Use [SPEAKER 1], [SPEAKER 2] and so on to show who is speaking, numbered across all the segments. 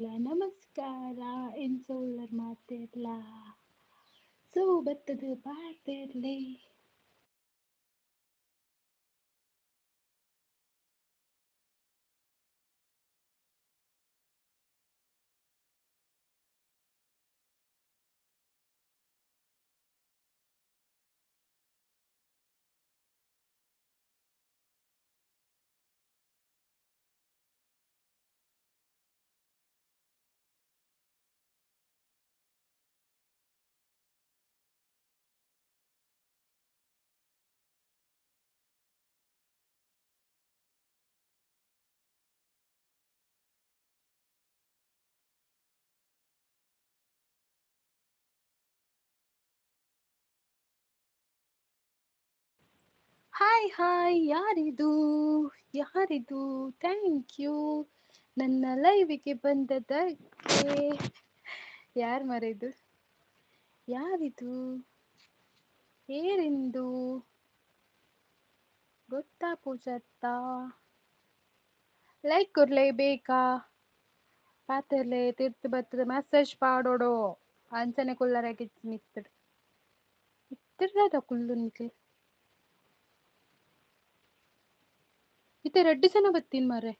[SPEAKER 1] ನಮಸ್ಕಾರ ಇನ್ಸೋಲರ್ ಮಾತಿರ್ಲ ಸೋ ಬತ್ತದ ಹಾಯ್ ಹಾಯ್ ಯಾರಿದು? ಯಾರಿದು? ಥ್ಯಾಂಕ್ ಯು ನನ್ನ ಲೈವಿಗೆ ಬಂದದಕ್ಕೆ ಯಾರು ಮರೆಯದು ಯಾರಿದು? ಏರಿಂದು ಗೊತ್ತಾ ಪೂಜತ್ತ ಲೈಕ್ ಕೊಡ್ಲೇಬೇಕಾ ಪಾತ್ರಲೆ ತಿರ್ತು ಬರ್ತದೆ ಮೆಸೇಜ್ ಪಾಡೋಡು ಅಂಚನೆ ಕುಲ್ಲರಾಗಿ ನಿತ್ತಡು ಇತ್ತಿರದ ಕುಲ್ಲು ನಿಕ್ಲಿ ಇತ್ತೆ ರೆಡ್ ಸನ ಬತ್ತೀನಿ ಮಾರೆ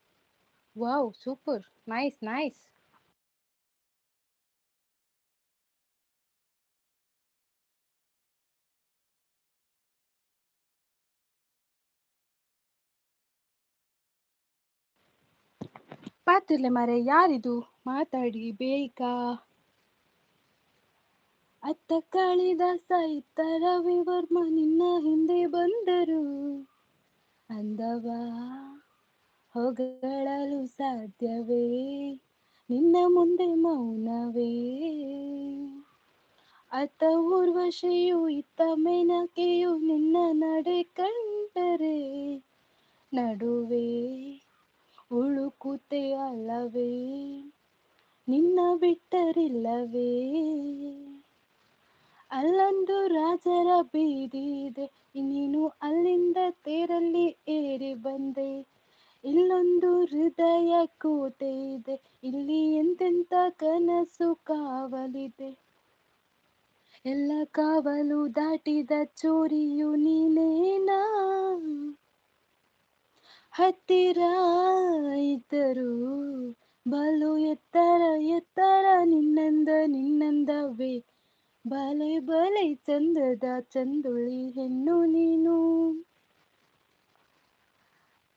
[SPEAKER 1] ವಾವ್, ಸೂಪರ್. Nice nice. ಪಾತಿರ್ಲೆ ಮಾರೆ ಯಾರಿದು? ಮಾತಾಡಿ, ಬೇಕಾ? ಅತ್ತ ಕಾಳಿದಾಸ ಇತ್ತ ರವಿವರ್ಮ ನಿನ್ನ ಹಿಂದೆ ಬಂದರು. ಅಂದವ? ಹೊಗಳಲು ಸಾಧ್ಯವೇ? ನಿನ್ನ ಮುಂದೆ ಮೌನವೇ? ಅತ ಊರ್ವಶೆಯು ಇತ್ತ ಮೆನಕೆಯು ನಿನ್ನ ನಡೆ ಕಂಡರೆ ನಡುವೆ ಉಳುಕುತೆ ಅಲ್ಲವೇ? ನಿನ್ನ ಬಿಟ್ಟರಿಲ್ಲವೇ? ಅಲ್ಲೊಂದು ರಾಜರ ಬೀದಿ ಇದೆ. ನೀನು ಅಲ್ಲಿಂದ ತೇರಲ್ಲಿ ಏರಿ ಬಂದೆ. ಇಲ್ಲೊಂದು ಹೃದಯ ಕೋಟೆ ಇದೆ. ಇಲ್ಲಿ ಎಂತೆಂತ ಕನಸು ಕಾವಲಿದೆ. ಎಲ್ಲ ಕಾವಲು ದಾಟಿದ ಚೋರಿಯು ನೀನೇನಾ ಹತ್ತಿರ ಇದ್ದರು ಬಲು ಎತ್ತರ ಎತ್ತರ, ನಿನ್ನಂದ, ನಿನ್ನಂದವೇ. ಬಲೆ ಬಲೆ ಚಂದದ ಚಂದುಳಿ ಹೆಣ್ಣು ನೀನು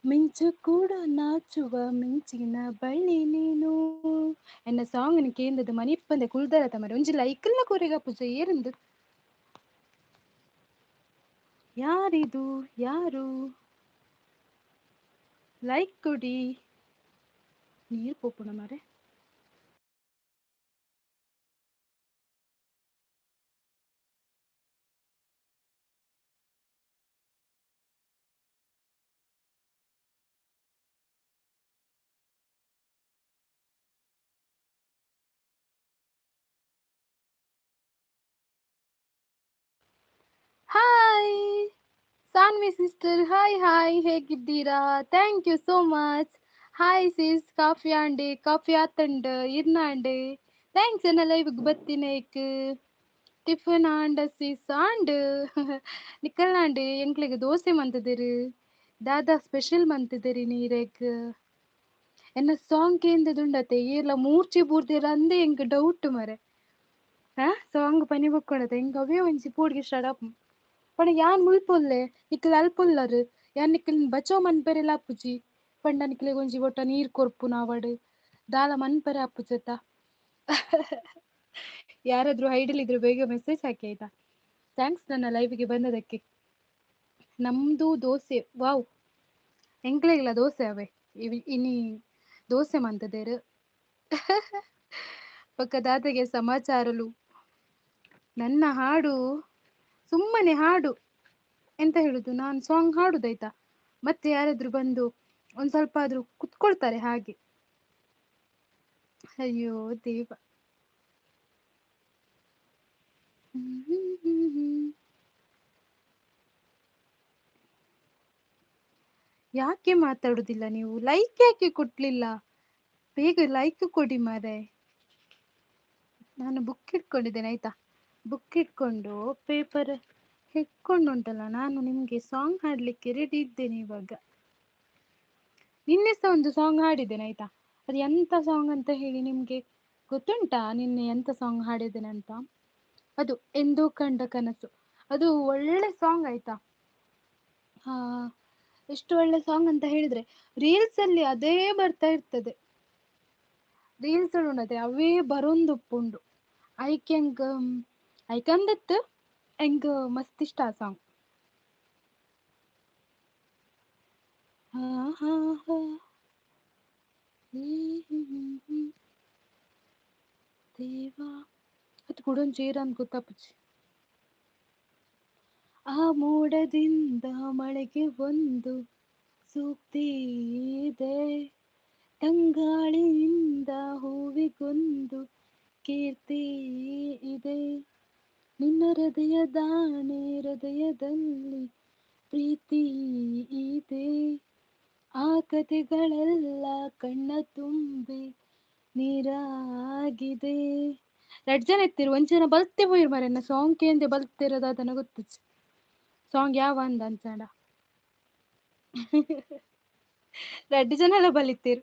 [SPEAKER 1] ಮಿಂಚು ಕೂಡ ನಾಚುವ ಮಿಂಚಿನ ಬಳ್ಳಿ ನೀನು ಎನ್ನ ಸಾಂಗ್ ಕೇಂದ್ರದ ಮನಿಪ್ಪಂದೆ ಕುಳ್ದರ ತಮರೆ ಒಂಜಿ ಲೈಕಲ್ಲ ಕೂರೆಗ ಪೂಜೆ ಏರಂದು ಯಾರಿದು ಯಾರು ಲೈಕ್ ಕೊಡಿ ನೀರು ಪೋಪುಣ ಮಾರೆ hi Saanvi sister hi hi ಹೇಗಿದ್ದೀರಾ thank you so much hi sis coffee ಆಂಡೆ coffee ಆತಂಡ ಇರ್ನಾಂಡೆ ಥ್ಯಾಂಕ್ಸ್ ಎನ್ನ ಲೈವ್ಗೆ ಬತ್ತಿನೇಕ್ ಟಿಫನ್ ಆಂಡ ಸಿಸ್ ಆಂಡ್ ನಿಕ್ಕಲ್ನಾಂಡು ಎಂಕ್ಲೆಗ್ ದೋಸೆ ಮಂತದೆರ್ ದಾದಾ ಸ್ಪೆಷಲ್ ಮಂತದೆರಿ ನೀರೆಗ್ ಎನ್ನ ಸಾಂಗ್ ಕೇಂದದುಂಡತೆ ಏರ್ಲ ಮೂರ್ಚಿ ಬೂರ್ದೆರ್ ಅಂದೆ ಎಂಕ್ ಡೌಟ್ ಮರೆ ಹಾ ಸಾಂಗ್ ಪನಿ ಬಕ್ಕೊಡತೆ ಎಂಕ್ ಅವೇ ಒಂಜಿ ಪೂಡ್ಗೆ ಸ್ಟಾರ್ಟ್ ಪಂಡ ಯಾನ್ ಮುಲ್ಪೊಲ್ಲೆ ನಿಕ್ಲ್ ಅಲ್ಪೊಲ್ಲರ್. ಯಾನ್ ನಿಕ್ಲ್ ಬಚಾವ್ ಮನ್ಪೆರೆಲ ಆಪುಜಿ ಪಂಡ ನಿಕ್ಲೆಗ್ ಒಂಜಿ ಬೊಟ ನೀರ್ ಕೊರ್ಪುನ ಅವಡ್ ದಾಲ ಮನ್ಪೆರೆ ಆಪುಜತ ಯಾರಾದ್ರೂ ಹೈಡಲ್ ಇದ್ರೆ ಬೇಗ ಮೆಸೇಜ್ ಹಾಕಿ ಆಯ್ತಾ? ಥ್ಯಾಂಕ್ಸ್ ನನ್ನ ಲೈವ್ಗೆ ಬಂದದಕ್ಕೆ. ನಮ್ದು ದೋಸೆ, ವಾವ್. ಎಂಕ್ಲೆಗ್ಲ ದೋಸೆ ಅವೆ. ಇನಿ ದೋಸೆ ಮಂತದೇರು. ಪಕ್ಕ ದಾದಗೆ ಸಮಾಚಾರಲು. ನನ್ನ ಹಾಡು ಸುಮ್ಮನೆ ಹಾಡು ಎಂತ ಹೇಳುದು? ನಾನು ಸಾಂಗ್ ಹಾಡುದಾಯ್ತಾ ಮತ್ತೆ ಯಾರಾದ್ರೂ ಬಂದು ಒಂದ್ ಸ್ವಲ್ಪ ಆದ್ರೂ ಕುತ್ಕೊಳ್ತಾರೆ ಹಾಗೆ. ಅಯ್ಯೋ ದೇವ. ಯಾಕೆ ಮಾತಾಡುದಿಲ್ಲ ನೀವು? ಲೈಕ್ ಯಾಕೆ ಕೊಟ್ಲಿಲ್ಲ ಬೇಗ ಲೈಕ್ ಕೊಡಿ ಮಾರೆ. ನಾನು ಬುಕ್ ಇಟ್ಕೊಂಡಿದ್ದೇನೆ ಆಯ್ತಾ? ಬುಕ್ ಇಟ್ಕೊಂಡು ಪೇಪರ್ ಹಿಡ್ಕೊಂಡು ಉಂಟಲ್ಲ ನಾನು ನಿಮಗೆ ಸಾಂಗ್ ಹಾಡಲಿಕ್ಕೆ ರೆಡಿ ಇದ್ದೇನೆ ಇವಾಗ. ನಿನ್ನೆ ಒಂದು ಸಾಂಗ್ ಹಾಡಿದ್ದೇನೆ, ಆಯ್ತಾ? ಅದು ಎಂಥ ಸಾಂಗ್ ಅಂತ ಹೇಳಿ ನಿಮಗೆ ಗೊತ್ತುಂಟಾ? ನಿನ್ನೆ ಎಂಥ ಸಾಂಗ್ ಹಾಡಿದ್ದೇನೆ ಅಂತ? ಅದು ಎಂದೋ ಕಂಡ ಕನಸು. ಅದು ಒಳ್ಳೆ ಸಾಂಗ್ ಆಯ್ತಾ? ಹಾ, ಎಷ್ಟು ಒಳ್ಳೆ ಸಾಂಗ್ ಅಂತ ಹೇಳಿದ್ರೆ ರೀಲ್ಸ್ ಅಲ್ಲಿ ಅದೇ ಬರ್ತಾ ಇರ್ತದೆ. ರೀಲ್ಸ್ ಉಂಡದೆ ಅವೇ ಬರೊಂದು ಉಪ್ಪುಂಡು ಐಕ್ ಎಂಕ್ ಐಕ್ ಹೆಂಗ ಮಸ್ತ್ ಇಷ್ಟ ಆ ಸಾಂಗ್. ದೇವಾ. ಅದು ಕೂಡ ಜೀರ ಅಂತ ಗೊತ್ತಾಪಚ್ಚಿ ಆ ಮೋಡದಿಂದ ಮಳೆಗೆ ಒಂದು ಸೂಕ್ತಿ ಇದೆ. ತಂಗಾಳಿಯಿಂದ ಹೂವಿಗೊಂದು ಕೀರ್ತಿ ಇದೆ. ನಿನ್ನ ಹೃದಯದಾಣೆ ಹೃದಯದಲ್ಲಿ ಪ್ರೀತಿ ಇದೆ. ಆ ಕಥೆಗಳೆಲ್ಲ ಕಣ್ಣ ತುಂಬಿ ನೀರಾಗಿದೆ. ಎರಡು ಜನ ಇರ್ತಿರು ಒಂಚನ ಜನ ಬಲ್ತೆ ಹೋಯಿರ್ ಮಾರಣ್ಣ ಸಾಂಗ್ ಕೇಂದ್ರ ಬಲ್ತಿರೋದ ಅದನ್ನು ಗೊತ್ತು ಸಾಂಗ್ ಯಾವ ಅಂದ ಅಂಚಣ ಎರಡು ಜನ ಎಲ್ಲ ಬಲಿತೀರು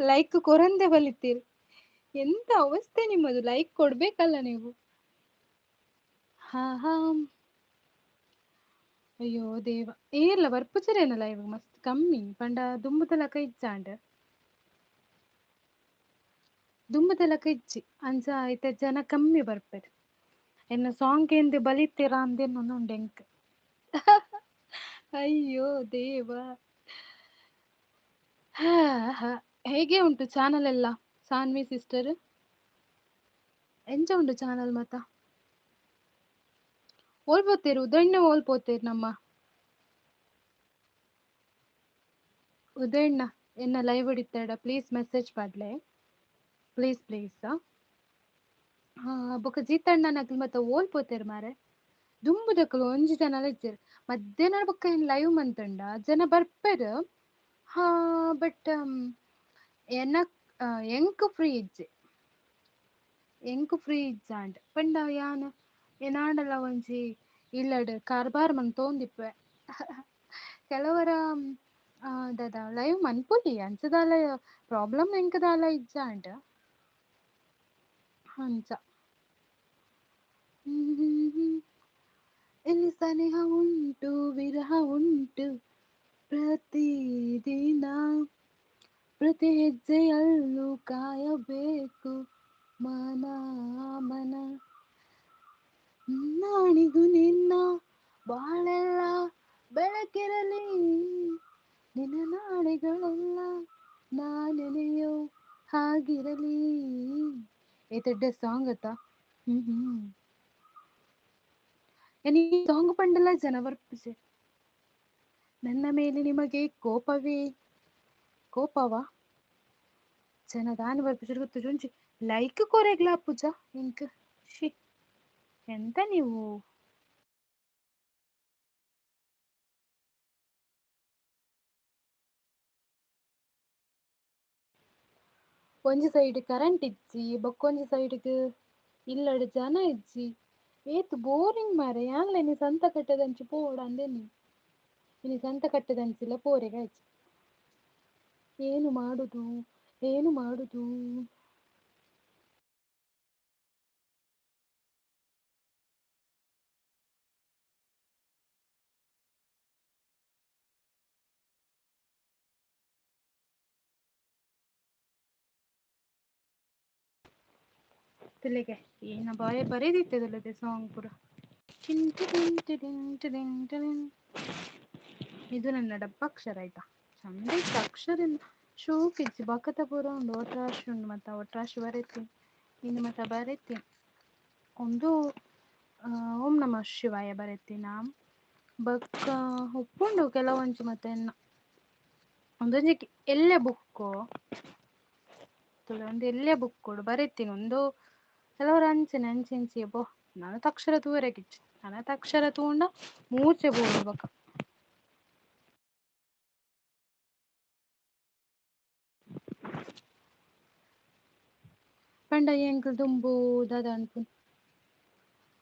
[SPEAKER 1] ಲೈಕ್ ಕೊರಂದೆ ಬಲಿತೀರು ಎಂತ ಅವಸ್ಥೆ ನಿಮ್ಮದು ಲೈಕ್ ಕೊಡ್ಬೇಕಲ್ಲ ನೀವು. ಅಯ್ಯೋ ದೇವ ಏರ್ಲ ಬರ್ಪುಚರೇನಲ್ಲ ಇವಾಗ ಮಸ್ತ್ ಕಮ್ಮಿ, ಪಂಡ ದುಂಬುತಲಕ ಇಚ್ಚಾಂಡ್ ದುಂಬುತಲಕ ಇಚ್ಚಿ ಅಂಚ ಐತೆ ಜನ ಕಮ್ಮಿ ಬರ್ಪೆರ್. ಎನ್ನ ಸಾಂಗ್ ಕೇಂದ್ರ ಬಲಿತೀರಾ ಅಂದೇನೊಂದು ಎಂಕ್ ಅಯ್ಯೋ ದೇವ. ಹೇಗೆ ಉಂಟು ಚಾನಲ್ ಎಲ್ಲ ಸಾನ್ವಿ ಸಿಸ್ಟರ್ ಎಂಚ ಉಂಟು ಚಾನಲ್ ಮತ್ತ? ಓಲ್ಪೋತೇರು ಉದಣ್ಣ ಓಲ್ಪೋತೇರು ನಮ್ಮ? ಉದಣ್ಣ ಎನ್ನ ಲೈವ್ ಹಿಡಿತಾಡ ಪ್ಲೀಸ್ ಮೆಸೇಜ್ ಪಾಡ್ಲೆ ಪ್ಲೀಸ್ ಪ್ಲೀಸ್ ಬೊಕ ಜೀತಣ್ಣನಕ್ಲ್ ಮತ್ತೆ ಓಲ್ಪೋತೇರು ಮಾರೆ? ದುಂಬುದಕ್ಕಲು ಒಂಜಿ ಜನ ಇಜ್ಜೆರ್. ಮಧ್ಯಾಹ್ನ ಬೊಕ್ಕ ಏನ್ ಲೈವ್ ಮಂತಂಡ? ಜನ ಬರ್ಪೆರ್. ಹಾ ಬಟ್ ಎನ್ನ ಎಂಕ್ ಫ್ರೀ ಇಜ್ಜೆ. ಎಂಕ್ ಫ್ರೀ ಇಜ್ಜಾಂಡ್. ಪಂಡ ಯಾನ್? ಎನಾಂಡಲ ಒಂಜಿ ಇಲ್ಲಡ್ ಕಾರ್ಬಾರ್ ಮಂತ್ ತೋಂದಿಪ್ಪೆ. ಕೆಲವರ, ಆ, ದಾದಾ ಲೈವ್ ಮನ್ಪೊಲಿ ಅಂಚದಾಲ ಪ್ರಾಬ್ಲಮ್ ಎಂಕ್ ದಾಲ ಇಜ್ಜಾಂಡ್ ಹಂಚ ಹ್ಮ್ ಹ್ಮ್ ಹ್ಮ್ ಇಲ್ಲಿ ಸನಿಹ ಉಂಟು, ವಿರಹ ಉಂಟು ಪ್ರತಿ ದಿನ. ಪ್ರತಿ ಹೆಜ್ಜೆಯಲ್ಲೂ ಕಾಯಬೇಕು ಮನ ಮನ. ನಾಣಿಗೂ ನಿನ್ನ ಬಾಳೆಲ್ಲ ಬೆಳಕಿರಲಿ. ನಿನ್ನ ನಾಳೆಗಳೆಲ್ಲ ನಾನೆನೆಯೋ ಹಾಗಿರಲಿ. ಏತಡ್ಡೆ ಸಾಂಗ್ ಅತ್ತ? ಹ್ಮ್ ಹ್ಮ್. ಸಾಂಗ್ ಪಂಡಲ ಜನ ಬರ್ಪುಜೆ ನನ್ನ ಮೇಲೆ ನಿಮಗೆ ಕೋಪವೇ? ಕೋಪವಾ? ಜನ ದಾನ ಬರ್ಪುಜಿ ಗೊತ್ತ ಜುಂಚಿ ಲೈಕ್ ಕೊರೆಗ್ಲಾ ಪೂಜಾ, ಇಂಕ್? ಶಿ ಎಂತ ನೀವು? ಒಂಜಿ ಸೈಡ್ ಕರೆಂಟ್ ಇಜ್ಜಿ ಬೊಕೊಂಜಿ ಸೈಡ್ಗ್ ಇಲ್ಲಡ್ ಜನ ಇಜ್ಜಿ. ಏತ್ ಬೋರಿಂಗ್ ಮಾರ, ಯಾನ್ಲ ಇನಿ ಸಂತ ಕಟ್ಟದಂಚಿ ಪೋವಡ ಅಂದೆನಿ ಇನಿ ಸಂತ ಕಟ್ಟದಂಚಿಲ್ಲ ಪೋರೆಗಾಯ್ಚಿ ಏನು ಮಾಡುದು? ಏನು ಮಾಡುದು? ತಿಲೆಗೆ ಏನ ಬಾಯ ಬರೇದಿತ್ತದಲ್ಲದೆ ಸಾಂಗ್ ಪೂರ. ಇದು ನನ್ನ ಡಬ್ಬ ಅಕ್ಷರ ಆಯ್ತಾ? ಚಂದ ಇತ್ತು ಅಕ್ಷರ ಶೋಕ್ ಇಜ್ಜಿ ಬಕತ ಪೂರ ಉಂಡು ಒಟ್ರಾಶಿ ಉಂಡು ಮತ್ತ ಒಟ್ರಾಶಿ ಬರೆತಿ ಇನ್ನು ಮತ ಬರೆತಿ ಒಂದು ಓಂ ನಮ ಶಿವಾಯ ನಾ ಬಕ್ಕ ಉಪ್ಪುಂಡು ಕೆಲವೊಂಜಿ ಮತ್ತೆ ಒಂದೊಂಜಿ ಎಲ್ಲೆ ಬುಕ್ಕು? ಒಂದು ಬುಕ್ ಬುಕ್ಕುಡು ಬರಿತೀನಿ. ಒಂದು ಕೆಲವರು ಅಂಚನೆ ಅಂಚಿ ಇಂಚಿ ಬೊ ನನತ ಅಕ್ಷರ ತೂವರೆಗಿಚ್ಚು ನನತ ಅಕ್ಷರ ತೂಂಡ ಮೂರ್ಛೆ ಪೋವಡು ಬಕ ಪಂಡ ಎಂಕಲ್ ದುಂಬು ದಾದ ಅನ್ಪುನು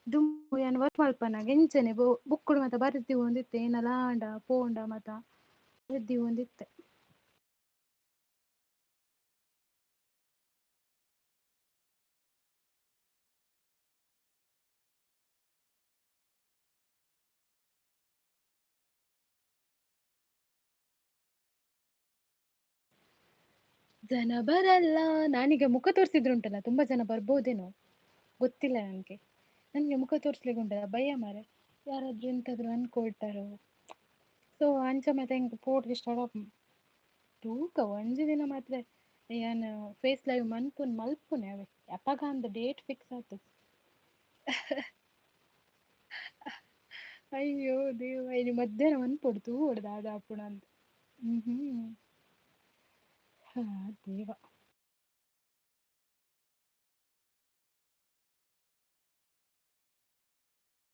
[SPEAKER 1] ದುಂಬು ಯಾನ್ ವರ್ಕ್ ಮಲ್ಪನಾಗ ಎಂಚನೆ ಬೊ ಬುಕ್ಕುಡು ಮಾತ ಬರ್ದಿ ಒಂದಿತ್ತೆ ಏನ ಲಾಂಡ ಪೋಂಡ ಮಾತ ಬರ್ದಿ ಒಂದಿತ್ತೆ ಜನ ಬರಲ್ಲ. ನಾನೀಗ ಮುಖ ತೋರಿಸಿದ್ರುಂಟಲ್ಲ, ತುಂಬಾ ಜನ ಬರ್ಬೋದೇನೋ? ಗೊತ್ತಿಲ್ಲ ನನಗೆ ನನಗೆ ಮುಖ ತೋರಿಸ್ಲಿಕ್ಕೆ ಉಂಟಲ್ಲ ಭಯ ಮಾರೆ. ಯಾರಾದ್ರೂ ಎಂತಾದ್ರೂ ಅನ್ಕೊಳ್ತಾರೋ? ಸೊ ಅಂಚ ಮತ್ತೆ ಹೆಂಗೆ ಪೋಟ್ಗೆ ಸ್ಟಾರ್ಟ್ ತೂಕ ಒಂಜಿ ದಿನ ಮಾತ್ರ. ಏನು ಫೇಸ್ ಲೈವ್ ಮನ್ಪುನ್, ಮಲ್ಪುನೆ ಅವೆ. ಯಾವಾಗ ಅಂದ ಡೇಟ್ ಫಿಕ್ಸ್ ಆಯ್ತು ಅಯ್ಯೋ ದೇವ, ಇನ್ನು ಮಧ್ಯಾಹ್ನ ಮನ್ಪೊಡು ಪೊಡ್ತು ಆಪುಂಡು ಅಂದ್ ಹ್ಮ್ ಹ್ಮ್. ಹಾ ದೇವ